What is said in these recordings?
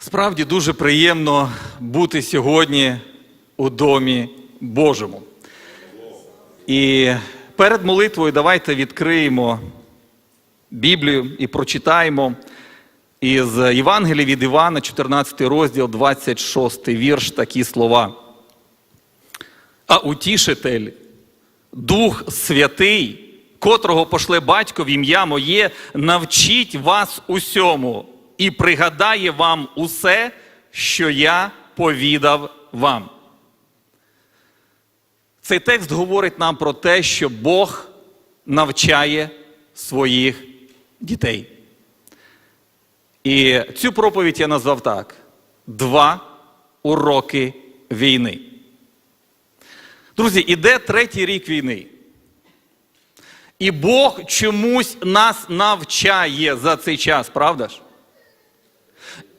Справді дуже приємно бути сьогодні у домі Божому. І перед молитвою давайте відкриємо Біблію і прочитаємо із Євангелія від Івана, 14 розділ, 26 вірш, такі слова. А утішитель, Дух Святий, котрого пошле батько в ім'я моє, навчить вас усьому і пригадає вам усе, що я повідав вам. Цей текст говорить нам про те, що Бог навчає своїх дітей. І цю проповідь я назвав так: Два уроки війни. Друзі, іде третій рік війни. І Бог чомусь нас навчає за цей час, правда ж?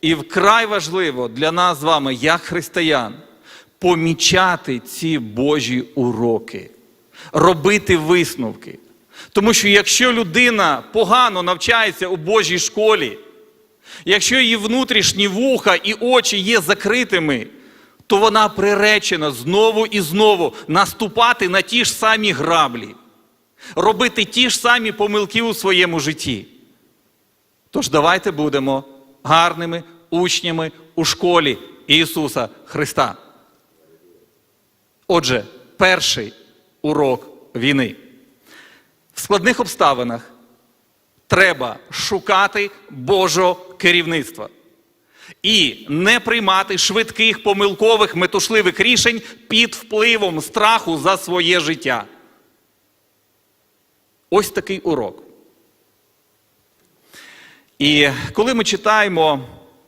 І вкрай важливо для нас з вами, як християн, помічати ці Божі уроки, робити висновки. Тому що якщо людина погано навчається у Божій школі, якщо її внутрішні вуха і очі є закритими, то вона приречена знову і знову наступати на ті ж самі граблі, робити ті ж самі помилки у своєму житті. Тож давайте будемо гарними учнями у школі Ісуса Христа. Отже, перший урок війни. В складних обставинах треба шукати Божого керівництва і не приймати швидких, помилкових, метушливих рішень під впливом страху за своє життя. Ось такий урок. І коли ми читаємо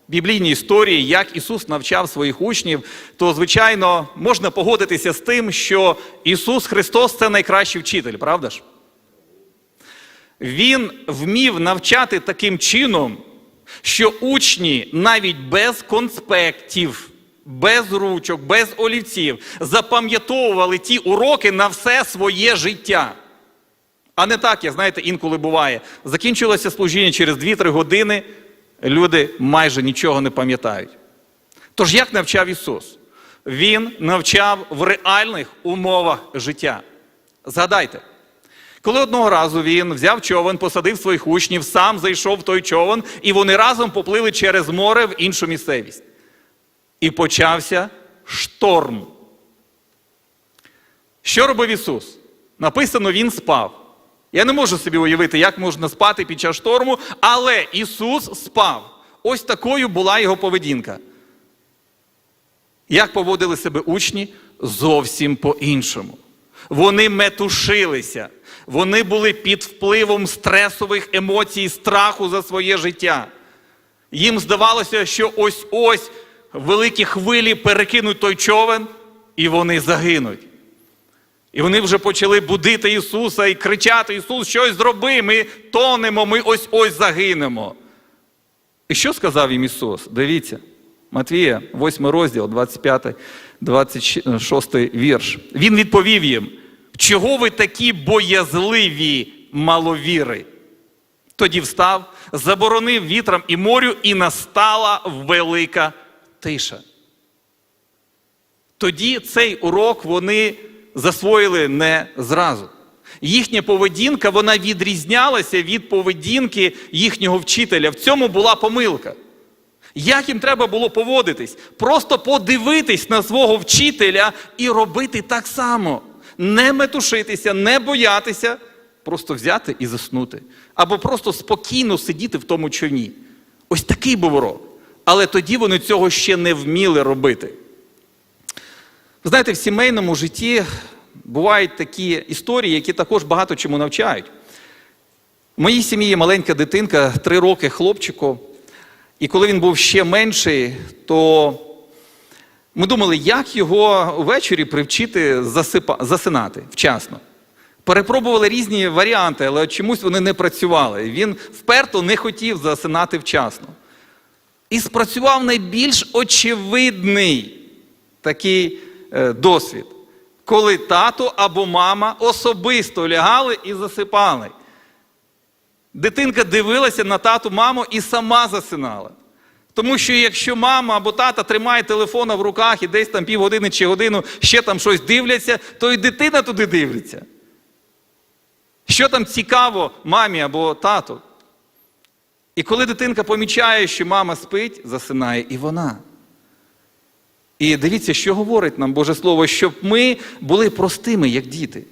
біблійні історії, як Ісус навчав своїх учнів, то, звичайно, можна погодитися з тим, що Ісус Христос це найкращий вчитель, правда ж? Він вмів навчати таким чином, що учні навіть без конспектів, без ручок, без олівців запам'ятовували ті уроки на все своє життя. А не так, як знаєте, інколи буває. Закінчилося служіння через 2-3 години, люди майже нічого не пам'ятають. Тож як навчав Ісус? Він навчав в реальних умовах життя. Згадайте, коли одного разу він взяв човен, посадив своїх учнів, сам зайшов в той човен, і вони разом поплили через море в іншу місцевість. І почався шторм. Що робив Ісус? Написано, Він спав. Я не можу собі уявити, як можна спати під час шторму, але Ісус спав. Ось такою була його поведінка. Як поводили себе учні? Зовсім по-іншому. Вони метушилися, вони були під впливом стресових емоцій, страху за своє життя. Їм здавалося, що ось ось великі хвилі перекинуть той човен, і вони загинуть. І вони вже почали будити Ісуса і кричати: Ісус, щось зроби, ми тонемо, ми ось ось загинемо. І що сказав їм Ісус? Дивіться, Матвія, 8 розділ, 25, 26 вірш. Він відповів їм, чого ви такі боязливі маловіри? Тоді встав, заборонив вітрам і морю, і настала велика тиша. Тоді цей урок вони засвоїли не зразу. Їхня поведінка вона відрізнялася від поведінки їхнього вчителя. В цьому була помилка. Як їм треба було поводитись? Просто подивитись на свого вчителя і робити так само. Не метушитися, не боятися, просто взяти і заснути. Або просто спокійно сидіти в тому човні. Ось такий був урок. Але тоді вони цього ще не вміли робити. Знаєте, в сімейному житті бувають такі історії, які також багато чому навчають. В моїй сім'ї є маленька дитинка, три роки хлопчику. І коли він був ще менший, то ми думали, як його ввечері привчити засипа... засинати вчасно. Перепробували різні варіанти, але чомусь вони не працювали. Він вперто не хотів засинати вчасно. І спрацював найбільш очевидний такий досвід, коли тато або мама особисто лягали і засипали. Дитинка дивилася на тату, маму і сама засинала. Тому що якщо мама або тата тримає телефона в руках і десь там півгодини чи годину ще там щось дивляться, то і дитина туди дивиться. Що там цікаво мамі або тату? І коли дитинка помічає, що мама спить, засинає і вона. І дивіться, що говорить нам Боже Слово, щоб ми були простими, як діти.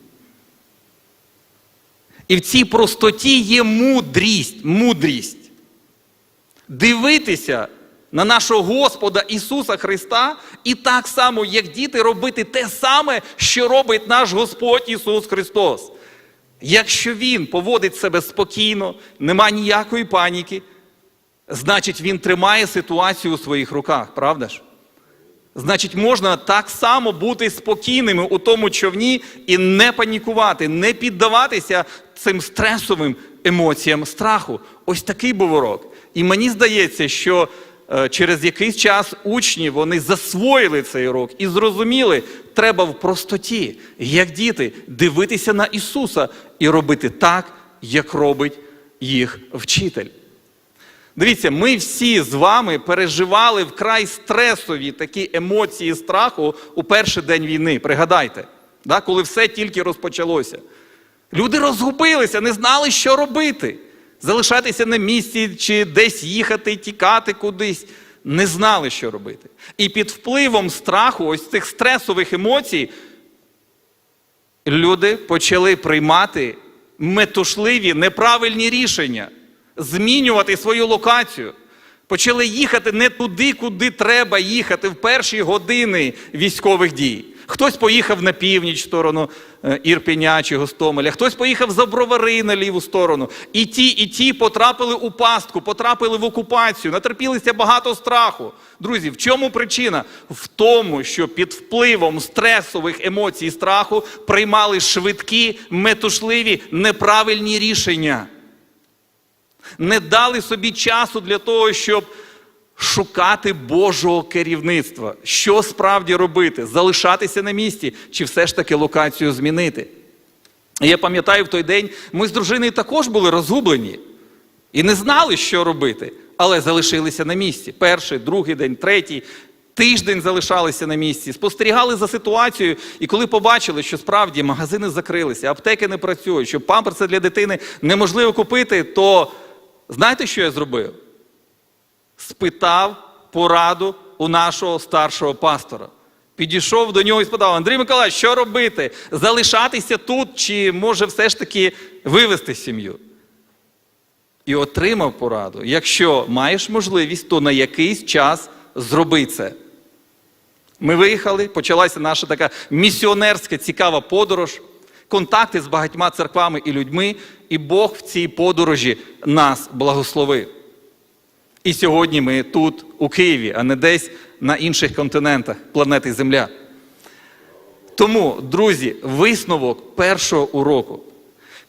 І в цій простоті є мудрість, мудрість. Дивитися на нашого Господа Ісуса Христа і так само, як діти, робити те саме, що робить наш Господь Ісус Христос. Якщо Він поводить себе спокійно, нема ніякої паніки, значить Він тримає ситуацію у своїх руках, правда ж? Значить, можна так само бути спокійними у тому човні і не панікувати, не піддаватися цим стресовим емоціям страху. Ось такий був урок. І мені здається, що е, через якийсь час учні вони засвоїли цей урок і зрозуміли, треба в простоті, як діти, дивитися на Ісуса і робити так, як робить їх вчитель. Дивіться, ми всі з вами переживали вкрай стресові такі емоції страху у перший день війни. Пригадайте, да, коли все тільки розпочалося. Люди розгубилися, не знали, що робити. Залишатися на місці чи десь їхати, тікати кудись. Не знали, що робити. І під впливом страху, ось цих стресових емоцій, люди почали приймати метушливі, неправильні рішення, змінювати свою локацію. Почали їхати не туди, куди треба їхати в перші години військових дій. Хтось поїхав на північ в сторону е, Ірпеня чи Гостомеля, хтось поїхав за бровари на ліву сторону. І ті, і ті потрапили у пастку, потрапили в окупацію, натерпілися багато страху. Друзі, в чому причина? В тому, що під впливом стресових емоцій страху приймали швидкі, метушливі, неправильні рішення. Не дали собі часу для того, щоб шукати Божого керівництва. Що справді робити? Залишатися на місці чи все ж таки локацію змінити? Я пам'ятаю, в той день ми з дружиною також були розгублені і не знали, що робити, але залишилися на місці. Перший, другий день, третій. Тиждень залишалися на місці, спостерігали за ситуацією, і коли побачили, що справді магазини закрилися, аптеки не працюють, що памперси для дитини неможливо купити, то знаєте, що я зробив? Спитав пораду у нашого старшого пастора. Підійшов до нього і спитав: Андрій Миколаївич, що робити? Залишатися тут, чи може все ж таки вивезти сім'ю? І отримав пораду. Якщо маєш можливість, то на якийсь час зроби це. Ми виїхали, почалася наша така місіонерська цікава подорож, контакти з багатьма церквами і людьми, і Бог в цій подорожі нас благословив. І сьогодні ми тут, у Києві, а не десь на інших континентах планети Земля. Тому, друзі, висновок першого уроку.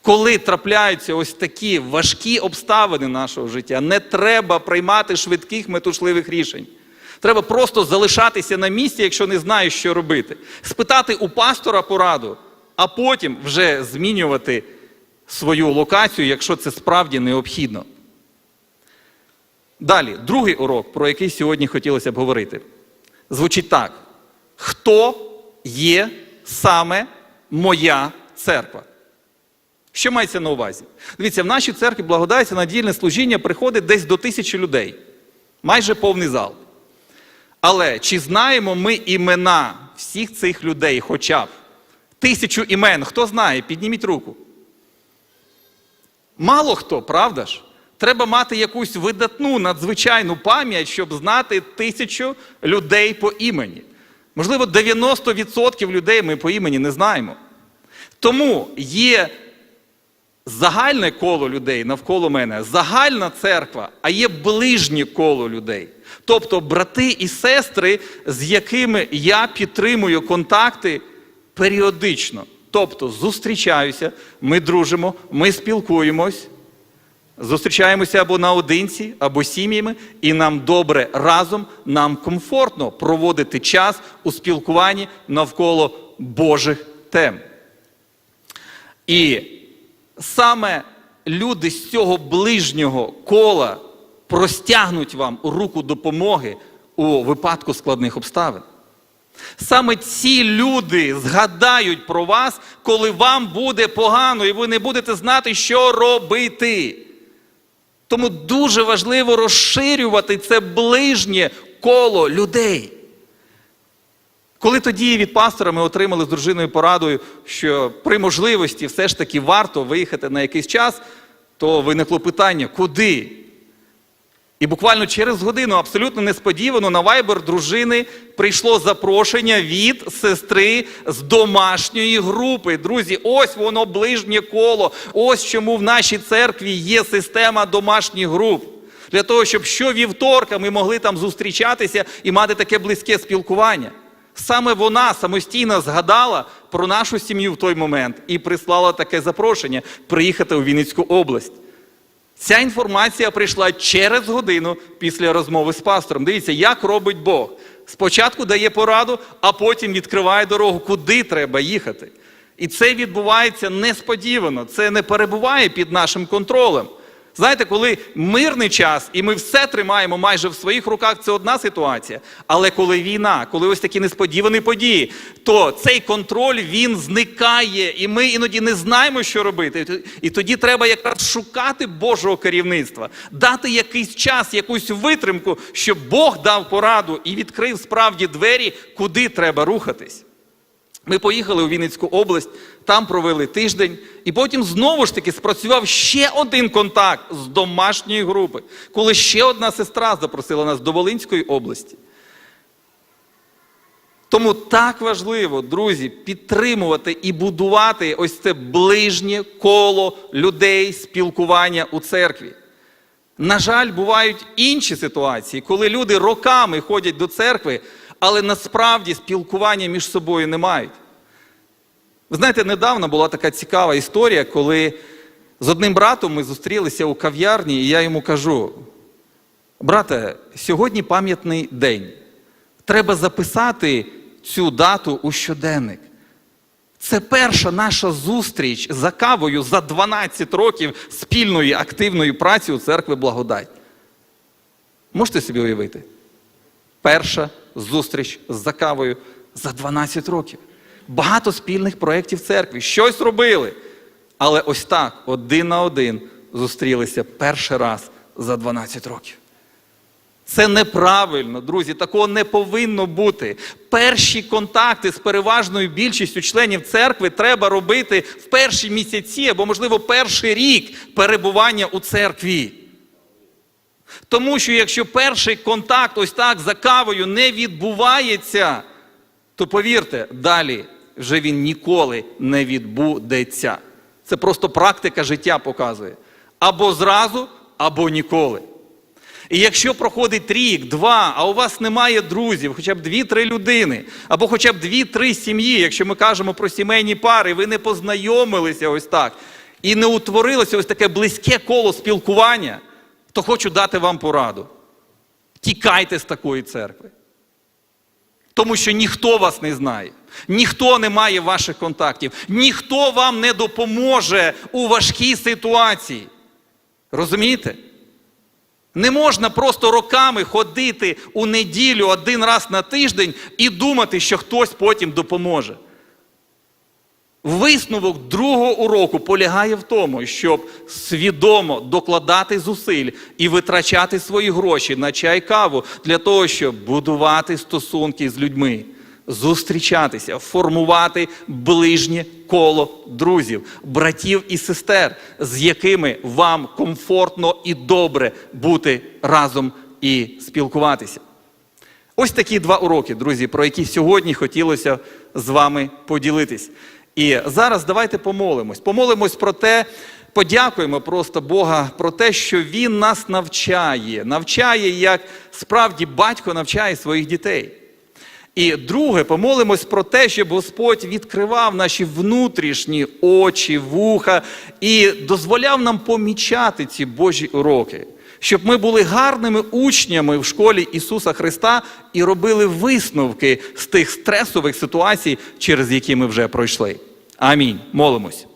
Коли трапляються ось такі важкі обставини нашого життя, не треба приймати швидких метушливих рішень. Треба просто залишатися на місці, якщо не знаєш, що робити. Спитати у пастора пораду, а потім вже змінювати свою локацію, якщо це справді необхідно. Далі, другий урок, про який сьогодні хотілося б говорити, звучить так: хто є саме моя церква? Що мається на увазі? Дивіться, в нашій церкві благодається надільне служіння приходить десь до тисячі людей, майже повний зал. Але чи знаємо ми імена всіх цих людей, хоча б тисячу імен? Хто знає? Підніміть руку. Мало хто, правда ж? Треба мати якусь видатну, надзвичайну пам'ять, щоб знати тисячу людей по імені. Можливо, 90% людей ми по імені не знаємо. Тому є загальне коло людей навколо мене, загальна церква, а є ближнє коло людей. Тобто брати і сестри, з якими я підтримую контакти періодично. Тобто зустрічаюся, ми дружимо, ми спілкуємось, зустрічаємося або наодинці, або сім'ями, і нам добре разом, нам комфортно проводити час у спілкуванні навколо Божих тем. І саме люди з цього ближнього кола простягнуть вам руку допомоги у випадку складних обставин. Саме ці люди згадають про вас, коли вам буде погано, і ви не будете знати, що робити. Тому дуже важливо розширювати це ближнє коло людей. Коли тоді від пастора ми отримали з дружиною порадою, що при можливості все ж таки варто виїхати на якийсь час, то виникло питання, куди? І буквально через годину, абсолютно несподівано, на вайбер дружини прийшло запрошення від сестри з домашньої групи. Друзі, ось воно ближнє коло. Ось чому в нашій церкві є система домашніх груп. Для того, щоб щовівторка ми могли там зустрічатися і мати таке близьке спілкування. Саме вона самостійно згадала про нашу сім'ю в той момент і прислала таке запрошення приїхати у Вінницьку область. Ця інформація прийшла через годину після розмови з пастором. Дивіться, як робить Бог. Спочатку дає пораду, а потім відкриває дорогу, куди треба їхати. І це відбувається несподівано, це не перебуває під нашим контролем. Знаєте, коли мирний час і ми все тримаємо майже в своїх руках, це одна ситуація. Але коли війна, коли ось такі несподівані події, то цей контроль він зникає, і ми іноді не знаємо, що робити. І тоді треба якраз шукати Божого керівництва, дати якийсь час, якусь витримку, щоб Бог дав пораду і відкрив справді двері, куди треба рухатись. Ми поїхали у Вінницьку область, там провели тиждень, і потім знову ж таки спрацював ще один контакт з домашньої групи, коли ще одна сестра запросила нас до Волинської області. Тому так важливо, друзі, підтримувати і будувати ось це ближнє коло людей, спілкування у церкві. На жаль, бувають інші ситуації, коли люди роками ходять до церкви, але насправді спілкування між собою не мають. Ви знаєте, недавно була така цікава історія, коли з одним братом ми зустрілися у кав'ярні, і я йому кажу: брате, сьогодні пам'ятний день. Треба записати цю дату у щоденник. Це перша наша зустріч за кавою за 12 років спільної активної праці у церкви Благодать. Можете собі уявити? Перша зустріч за кавою за 12 років. Багато спільних проєктів церкви. Щось робили. Але ось так, один на один, зустрілися перший раз за 12 років. Це неправильно, друзі, такого не повинно бути. Перші контакти з переважною більшістю членів церкви треба робити в перші місяці або, можливо, перший рік перебування у церкві. Тому що якщо перший контакт ось так за кавою не відбувається, то повірте, далі вже він ніколи не відбудеться. Це просто практика життя показує. Або зразу, або ніколи. І якщо проходить рік, два, а у вас немає друзів, хоча б дві-три людини, або хоча б дві-три сім'ї, якщо ми кажемо про сімейні пари, ви не познайомилися ось так, і не утворилося ось таке близьке коло спілкування, то хочу дати вам пораду. Тікайте з такої церкви. Тому що ніхто вас не знає, ніхто не має ваших контактів, ніхто вам не допоможе у важкій ситуації. Розумієте? Не можна просто роками ходити у неділю один раз на тиждень і думати, що хтось потім допоможе. Висновок другого уроку полягає в тому, щоб свідомо докладати зусиль і витрачати свої гроші на чай каву для того, щоб будувати стосунки з людьми, зустрічатися, формувати ближнє коло друзів, братів і сестер, з якими вам комфортно і добре бути разом і спілкуватися. Ось такі два уроки, друзі, про які сьогодні хотілося з вами поділитись. І зараз давайте помолимось. Помолимось про те, подякуємо просто Бога про те, що Він нас навчає, навчає, як справді батько навчає своїх дітей. І друге, помолимось про те, щоб Господь відкривав наші внутрішні очі, вуха і дозволяв нам помічати ці Божі уроки, щоб ми були гарними учнями в школі Ісуса Христа і робили висновки з тих стресових ситуацій, через які ми вже пройшли. Амінь. Молимось.